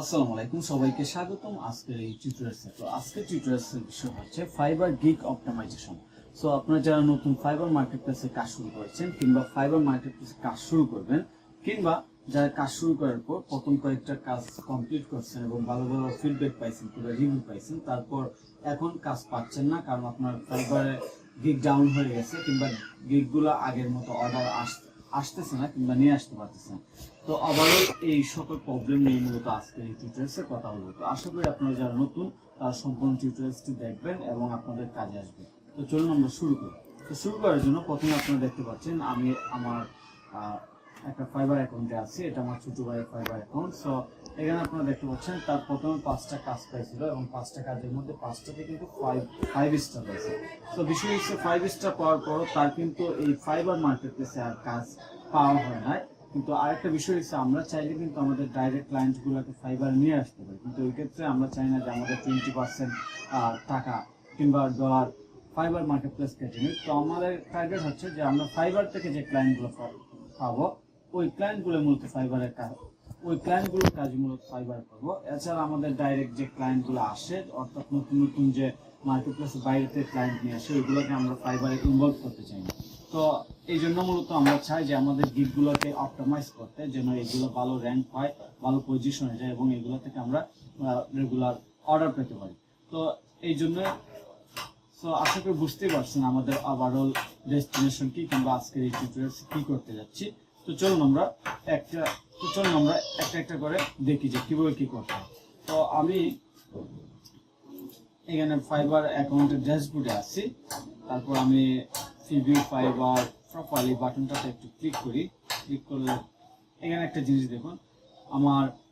আসসালামু আলাইকুম, সবাইকে স্বাগতম আজকের এই টিউটোরিয়ালসে তো। আজকের টিউটোরিয়ালসের বিষয় হচ্ছে ফাইবার গিগ অপটিমাইজেশন সো আপনারা যারা নতুন ফাইবার মার্কেটপ্লেসে কাজ শুরু করেছেন কিংবা ফাইবার মার্কেটপ্লেসে কাজ শুরু করবেন, কিংবা যারা কাজ শুরু করার পর প্রথম কয়েকটা কাজ কমপ্লিট করছেন এবং ভালো ভালো ফিডব্যাক পাইছেন, কিংবা রিভিউ পাইছেন, তারপর এখন কাজ পাচ্ছেন না, কারণ আপনার ফাইবারে গিগ ডাউন হয়ে গেছে, কিংবা গিগগুলো আগের মতো অর্ডার আসতে আসতেছে না কিংবা নিয়ে আসতে পারতেছে না। তো আবারও এই সকল প্রবলেম নিয়ে মূলত আজকের এই টিউটোরিয়ালসে কথা বলব। তো আশা করি আপনারা যারা নতুন, তারা সম্পূর্ণ টিউটোরিয়ালসটি দেখবেন এবং আপনাদের কাজে আসবে। তো চলুন আমরা শুরু করি। তো শুরু করার জন্য প্রথমে আপনারা দেখতে পাচ্ছেন, আমি আমার একটা ফাইবার অ্যাকাউন্টে আছি, এটা আমার ছোট ভাইয়ের ফাইবার অ্যাকাউন্ট সো এখানে আপনারা দেখতে পাচ্ছেন, তার প্রথমে পাঁচটা কাজ পাইছিল এবং পাঁচটা কাজের মধ্যে পাঁচটাতে কিন্তু ফাইভ ফাইভ স্টার পাইছে তো বিষয় হচ্ছে ফাইভ স্টার পাওয়ার পরও তার কিন্তু এই ফাইবার মার্কেট প্লেসে আর কাজ পাওয়া হয় না কিন্তু আরেকটা বিষয় হচ্ছে, আমরা চাইলে কিন্তু আমাদের ডাইরেক্ট ক্লায়েন্ট গুলোকে ফাইবার নিয়ে আসতে পারি। কিন্তু ওই ক্ষেত্রে আমরা চাই না যে আমাদের টোয়েন্টি পার্সেন্ট টাকা কিংবা ডলার ফাইবার মার্কেট প্লেস কেটে নিই তো আমাদের টার্গেট হচ্ছে যে আমরা ফাইবার থেকে যে ক্লায়েন্টগুলো পাবো ওই ক্লায়েন্টগুলো মূলত ফাইবারের কাজ, ওই ক্লায়েন্টগুলোর কাজ মূলত ফাইবার করব। এছাড়া আমাদের ডাইরেক্ট যে ক্লায়েন্টগুলো আসে, অর্থাৎ নতুন নতুন যে মার্কেট প্লেসের বাইরে থেকে ক্লায়েন্ট নিয়ে আসে, ওইগুলোকে আমরা ফাইবারে ইনভলভ করতে চাই। না তো এই জন্য মূলত আমরা চাই যে আমাদের গিগগুলোকে অপটিমাইজ করতে, যেন এগুলো ভালো র্যাঙ্ক হয়, ভালো পজিশনে যায় এবং এগুলো থেকে আমরা রেগুলার অর্ডার পেতে পারি। তো এই জন্য সো আশা করি বুঝতেই পারছেন আমাদের ওভারঅল ডেস্টিনেশন কি কিংবা আজকের এই টিউটোরিয়ালস কি করতে যাচ্ছি। তো চলুন আমরা একটা, তো চলুন আমরা একটা একটা করে দেখি যে কীভাবে কী করতে তো আমি এখানে ফাইবার অ্যাকাউন্টের ড্যাশবোর্ডে আসছি তারপর আমি ফিভিউ ফাইবার প্রপারলি বাটনটাতে একটু ক্লিক করি। ক্লিক করলে এখানে একটা জিনিস দেখুন, আমার